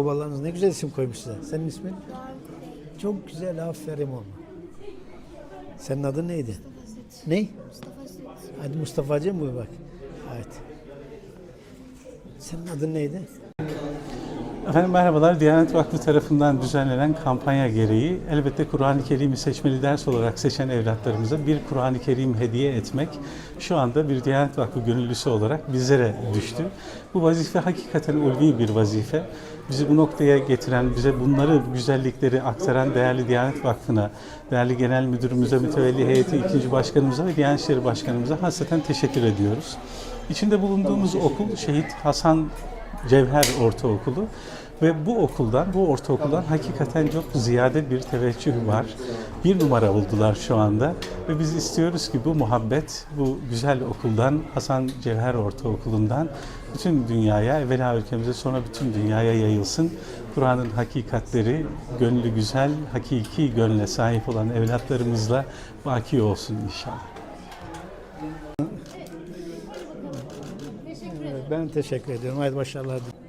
Babalarınız ne güzel isim koymuş size. Senin ismin? Çok güzel, aferin oğlum. Senin adın neydi? Ne? Mustafa Süt. Hadi Mustafa'cığım buyur bak. Evet. Senin adın neydi? Efendim merhabalar. Diyanet Vakfı tarafından düzenlenen kampanya gereği elbette Kur'an-ı Kerim'i seçmeli ders olarak seçen evlatlarımıza bir Kur'an-ı Kerim hediye etmek şu anda bir Diyanet Vakfı gönüllüsü olarak bizlere düştü. Bu vazife hakikaten ulvi bir vazife. Bizi bu noktaya getiren, bize bunları, bu güzellikleri aktaran değerli Diyanet Vakfı'na, değerli Genel Müdürümüze, Mütevelli Heyeti ikinci Başkanımıza ve Diyanet İşleri Başkanımıza hasreten teşekkür ediyoruz. İçinde bulunduğumuz okul Şehit Hasan Cevher Ortaokulu ve bu okuldan, bu ortaokuldan hakikaten çok ziyade bir teveccüh var. Bir numara oldular şu anda ve biz istiyoruz ki bu muhabbet, bu güzel okuldan, Hasan Cevher Ortaokulu'ndan bütün dünyaya, evvela ülkemize sonra bütün dünyaya yayılsın. Kur'an'ın hakikatleri, gönlü güzel, hakiki gönle sahip olan evlatlarımızla baki olsun inşallah. Ben teşekkür ediyorum. Haydi başarılar diliyorum.